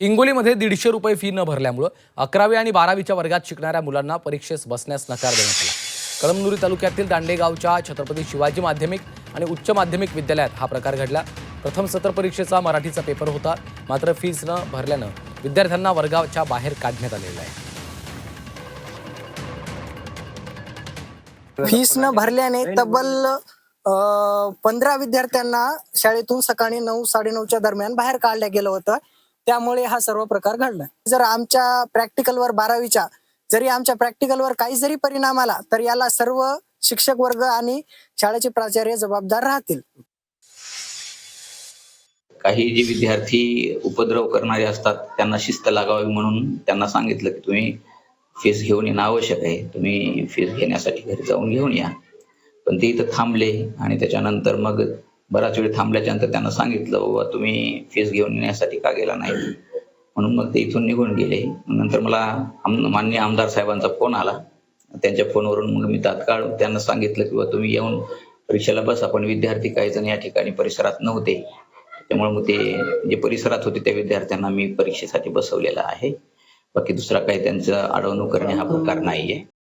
हिंगोलीमध्ये दीडशे रुपये फी न भरल्यामुळं अकरावी आणि बारावीच्या वर्गात शिकणाऱ्या मुलांना परीक्षेस बसण्यास नकार देण्यात आला. कळमनुरी तालुक्यातील दांडेगावच्या छत्रपती शिवाजी माध्यमिक आणि उच्च माध्यमिक विद्यालयात हा प्रकार घडला. प्रथम सत्र परीक्षेचा मराठीचा पेपर होता. मात्र फीज न भरल्यानं विद्यार्थ्यांना वर्गाच्या बाहेर काढण्यात आलेलं आहे. फीस न भरल्याने तब्बल पंधरा विद्यार्थ्यांना शाळेतून सकाळी नऊ साडेनऊच्या दरम्यान बाहेर काढलं गेलं होतं. त्यामुळे हा सर्व प्रकार घडला. जर आमच्या प्रॅक्टिकलवर बारावीच्या जरी आमच्या प्रॅक्टिकलवर काही जरी परिणाम आला तर याला सर्व शिक्षक वर्ग आणि शाळेचे प्राचार्य जबाबदार राहतील. काही जे विद्यार्थी उपद्रव करणारे असतात त्यांना शिस्त लागावी म्हणून त्यांना सांगितलं की तुम्ही फीस घेऊन येणं आवश्यक आहे. तुम्ही फीस घेण्यासाठी घरी जाऊन घेऊन या. पण ते इथं थांबले आणि त्याच्यानंतर मग बराच वेळ थांबल्याच्या नंतर त्यांना सांगितलं बाबा तुम्ही फीस घेऊन येण्यासाठी का गेला नाही? म्हणून मग ते इथून निघून गेले. नंतर मला आम- आमदार साहेबांचा फोन आला. त्यांच्या फोनवरून मग मी तात्काळ त्यांना सांगितलं की बाबा तुम्ही येऊन परीक्षेला बसा पण विद्यार्थी काही जण या ठिकाणी परिसरात नव्हते. त्यामुळे मग ते जे परिसरात होते त्या विद्यार्थ्यांना मी परीक्षेसाठी बसवलेलं आहे. बाकी दुसरा काही त्यांचं अडवणूक करणे हा प्रकार नाहीये.